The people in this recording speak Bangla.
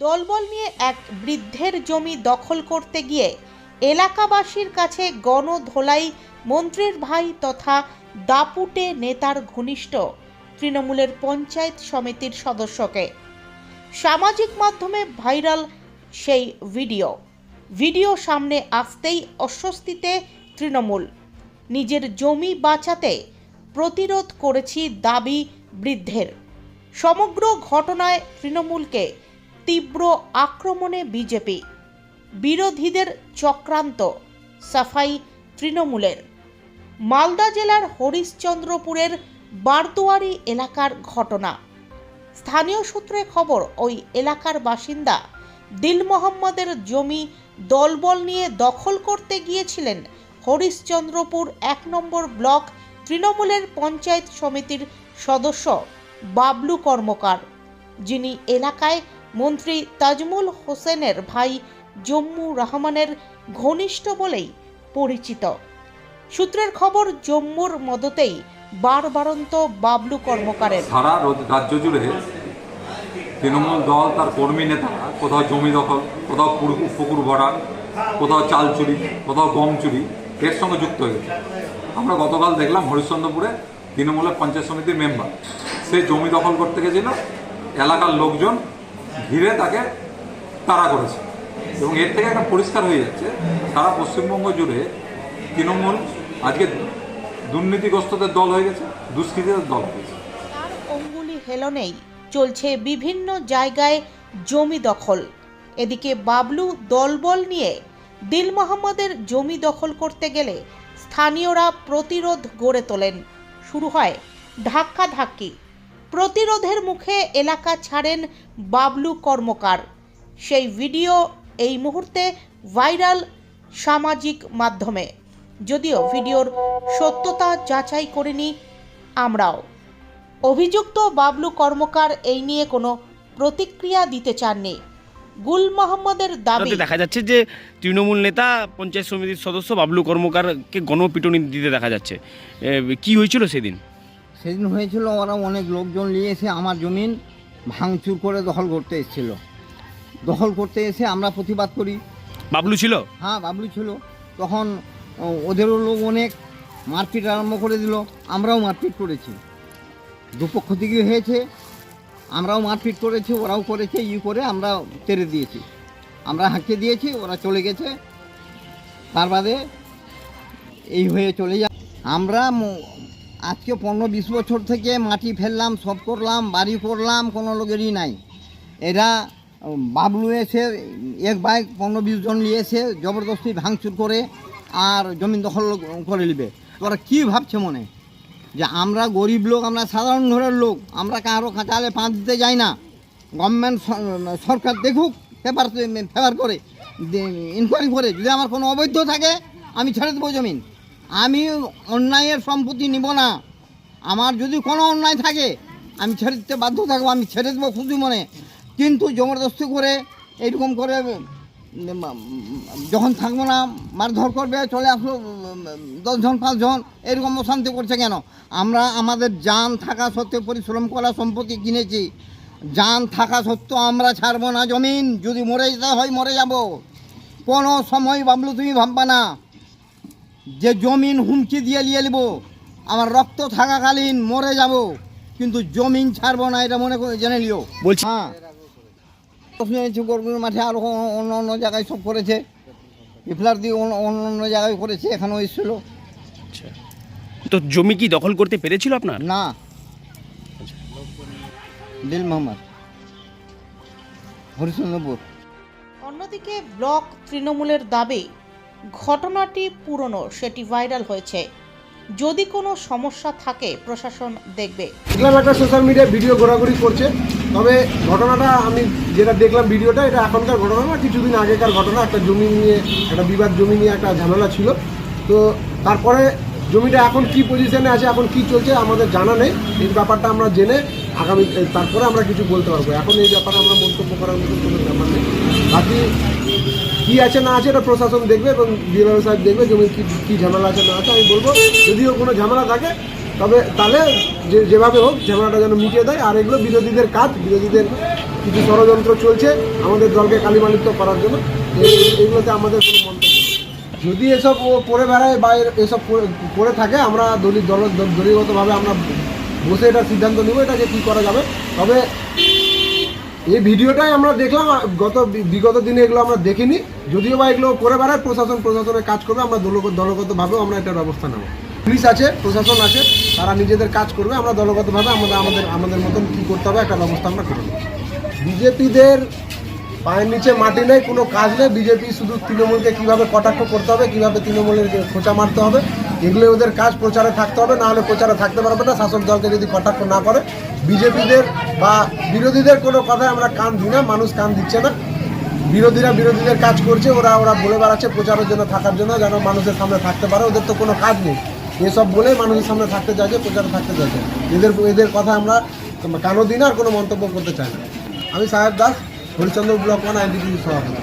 দলবল নিয়ে এক বৃদ্ধের জমি দখল করতে গিয়ে এলাকাবাসীর কাছে গণধোলাই মন্ত্রীর ভাই তথা দাপুটে নেতার ঘনিষ্ঠ, তৃণমূলের পঞ্চায়েত সমিতির সদস্যকে। সামাজিক মাধ্যমে ভাইরাল সেই ভিডিও। ভিডিও সামনে আসতেই অস্বস্তিতে তৃণমূল। নিজের জমি বাঁচাতে প্রতিরোধ করেছি দাবি বৃদ্ধের। সমগ্র ঘটনায় তৃণমূলকে তীব্র আক্রমণে বিজেপি। বিরোধীদের চক্রান্ত, সাফাই তৃণমূলের। মালদা জেলার হরিশ্চন্দ্রপুরের বারদুয়ারি এলাকার ঘটনা। স্থানীয় সূত্রে খবর, ওই এলাকার বাসিন্দা দিল মোহাম্মদের জমি দলবল নিয়ে দখল করতে গিয়েছিলেন হরিশ্চন্দ্রপুর এক নম্বর ব্লক তৃণমূলের পঞ্চায়েত সমিতির সদস্য বাবলু কর্মকার, যিনি এলাকায় মন্ত্রী তাজমুল হোসেনের ভাই জম্মু রহমানের ঘনিষ্ঠ বলেই পরিচিত। সূত্রের খবর, জম্মুর মদতেই বারবারন্ত বাবলু কর্মকারের। সারা রাজ্য জুড়ে তৃণমূল দল, তার কর্মী নেতা, কোথাও জমি দখল, কোথাও পুকুর ভরা কোথাও চাল চুরি, কোথাও গম চুরি, এর সঙ্গে যুক্ত হয়ে গেছে। আমরা গতকাল দেখলাম হরিশ্চন্দ্রপুরে তৃণমূলের পঞ্চায়েত সমিতির মেম্বার। সে জমি দখল করতে গেছিল, এলাকার লোকজন ঘিরে তাকে তাড়া করেছে। এবং এর থেকে একটা পরিষ্কার হয়ে যাচ্ছে, সারা পশ্চিমবঙ্গ জুড়ে তৃণমূল আজকে দুর্নীতিগ্রস্তদের দল হয়ে গেছে, দুষ্কৃতীদের দল হয়ে গেছে। অঙ্গুলি হেলনেই চলছে বিভিন্ন জায়গায় জমি দখল। এদিকে বাবলু দলবল নিয়ে দিল মোহাম্মদের জমি দখল করতে গেলে স্থানীয়রা প্রতিরোধ গড়ে তোলেন। শুরু হয় ধাক্কা ধাক্কি প্রতিরোধের মুখে এলাকা ছাড়েন বাবলু কর্মকার। সেই ভিডিও এই মুহূর্তে ভাইরাল সামাজিক মাধ্যমে। যদিও ভিডিওর সত্যতা যাচাই করেনি আমরাও। অভিযুক্ত বাবলু কর্মকার এই নিয়ে কোনো প্রতিক্রিয়া দিতে চাননি। গুল মোহাম্মদের দাবি দেখা যাচ্ছে যে তৃণমূল নেতা, পঞ্চায়েত সমিতির সদস্য বাবলু কর্মকারকে গণপিটুনি দিতে দেখা যাচ্ছে। কি হয়েছিল সেদিন? সেদিন হয়েছিল ওরা অনেক লোকজন নিয়ে এসে আমার জমিন ভাঙচুর করে দখল করতে এসেছিল। দখল করতে এসে আমরা প্রতিবাদ করি। বাবলু ছিল? হ্যাঁ বাবলু ছিল। তখন ওদেরও লোক অনেক মারপিট আরম্ভ করে দিল। আমরাও মারপিট করেছি। দুপক্ষ থেকে হয়েছে। আমরাও মারপিট করেছি ওরাও করেছে ই করে আমরা তেরে দিয়েছি। আমরা হাঁকিয়ে দিয়েছি ওরা চলে গেছে। তার বাদে এই হয়ে চলে যায় আমরা আজকে পনেরো বিশ বছর থেকে মাটি ফেললাম, সব করলাম, বাড়ি করলাম, কোনো লোকেরই নাই। এরা বাবলু এসে এক বাইক পনেরো বিশ জন নিয়ে এসে জবরদস্তি ভাঙচুর করে আর জমিন দখল করে নেবে। তোরা কী ভাবছে মনে? যে আমরা গরিব লোক, আমরা সাধারণ ঘরের লোক, আমরা কারও কাঁচালে পাঁচ দিতে যাই না। গভর্নমেন্ট সরকার দেখুক, পেপার ফেভার করে ইনকোয়ারি করে। যদি আমার কোনো অবৈধ থাকে, আমি ছেড়ে দেবো জমিন। আমি অন্যায়ের সম্পত্তি নিব না। আমার যদি কোনো অন্যায় থাকে, আমি ছেড়ে দিতে বাধ্য থাকব, আমি ছেড়ে দেবো খুশি মনে। কিন্তু জবরদস্তি করে এইরকম করে যখন থাকব না, মারধর করবে, চলে আসলো দশজন, পাঁচজন এরকম অশান্তি করছে কেন? আমরা আমাদের যান থাকা সত্ত্বেও পরিশ্রম করা সম্পত্তি কিনেছি। যান থাকা সত্ত্বেও আমরা ছাড়বো না জমিন। যদি মরে যেতে হয়, মরে যাব। কোনো সময় ভাবলো তুমি ভাববা না। যে জমিন হুমকি দিয়ে নিয়ে নেব আমার রক্ত থাকাকালীন মরে যাব কিন্তু জমিন ছাড়বো না এটা মনে করে জেনে নিও। বলছি হ্যাঁ। গরগুর মাঠে আরও অন্য অন্য জায়গায় সব করেছে। পিপলার দিয়ে অন্য অন্য অন্য জায়গায় করেছে এখানেও এসেছিল। আচ্ছা। তো জমি কি দখল করতে পেরেছিল আপনার? না। দিল মোহাম্মদ। হরিচন্দ্রপুর অন্যদিকে ব্লক তৃণমূলের দাবি ঘটনাটি পুরনো, সেটি ভাইরাল হয়েছে। যদি কোনো সমস্যা থাকে, প্রশাসন দেখবে। একটা সোশ্যাল মিডিয়ায় ভিডিও ঘোরাঘুরি করছে। তবে ঘটনাটা আমি যেটা দেখলাম ভিডিওটা এটা এখনকার ঘটনা না, কিছুদিন আগেকার ঘটনা। একটা জমি নিয়ে, একটা বিবাদ জমি নিয়ে একটা ঝামেলা ছিল। তো তারপরে জমিটা এখন কি পজিশনে আছে, এখন কি চলছে, আমাদের জানা নেই। এই ব্যাপারটা আমরা জেনে আগামী তারপরে আমরা কিছু বলতে পারব। এখন এই ব্যাপারে আমরা মন্তব্য করার মতো কোনো ব্যাপার নেই। বাকি কি আছে, না আছে, এটা প্রশাসন দেখবে এবং ডিএলআর সাহেব দেখবে জমি কি কি ঝামেলা আছে, না আছে, আমি বলব, যদিও কোনো ঝামেলা থাকে, তবে তাহলে যে, যেভাবে হোক ঝামেলাটা যেন মিটিয়ে দেয়, আর এগুলো বিরোধীদের কাজ, বিরোধীদের কিছু ষড়যন্ত্র চলছে, আমাদের দলকে কালিমালিপ্ত করার জন্য এগুলোতে আমাদের কোনো মন্তব্য যদি এসব ও করে বেড়ায় বা এসব করে থাকে, আমরা দলীয় দল, দল- দলীয়গতভাবে আমরা বসে এটা সিদ্ধান্ত নেব এটাকে কী করা যাবে, তবে এই ভিডিওটাই আমরা দেখলাম গত বিগত দিনে এগুলো আমরা দেখিনি। যদিও বা এগুলো করে বেড়ায়, প্রশাসন প্রশাসনের কাজ করবে, আমরা দলগত দলগতভাবেও আমরা এটার ব্যবস্থা নেব। পুলিশ আছে, প্রশাসন আছে, তারা নিজেদের কাজ করবে, আমরা দলগতভাবে আমাদের আমাদের আমাদের মতন কী করতে হবে, একটা ব্যবস্থা আমরা করে বিজেপিদের পায়ের নিচে মাটি নেই, কোনো কাজ নেই। বিজেপি শুধু তৃণমূলকে কীভাবে কটাক্ষ করতে হবে, কীভাবে তৃণমূলের খোঁচা মারতে হবে এগুলো ওদের কাজ প্রচারে থাকতে হবে, না হলে প্রচারে থাকতে পারবে না। শাসক দলকে যদি কটাক্ষ না করে, বিজেপিদের বা বিরোধীদের কোনো কথায় আমরা কান দিই না, মানুষ কান দিচ্ছে না। বিরোধীরা বিরোধীদের কাজ করছে, ওরা ওরা বলে বেড়াচ্ছে প্রচারের জন্য, থাকার জন্য, যেন মানুষের সামনে থাকতে পারে। ওদের তো কোনো কাজ নেই। এসব বলেই মানুষের সামনে থাকতে চাইছে, প্রচারে থাকতে চাইছে। এদের এদের কথা আমরা কানও দিই না আর কোনো মন্তব্য করতে চাই না। আমি সাহেব দাস, হরিচন্দ্র ব্লক ওয়ান, আইনজীবী সভাপতি।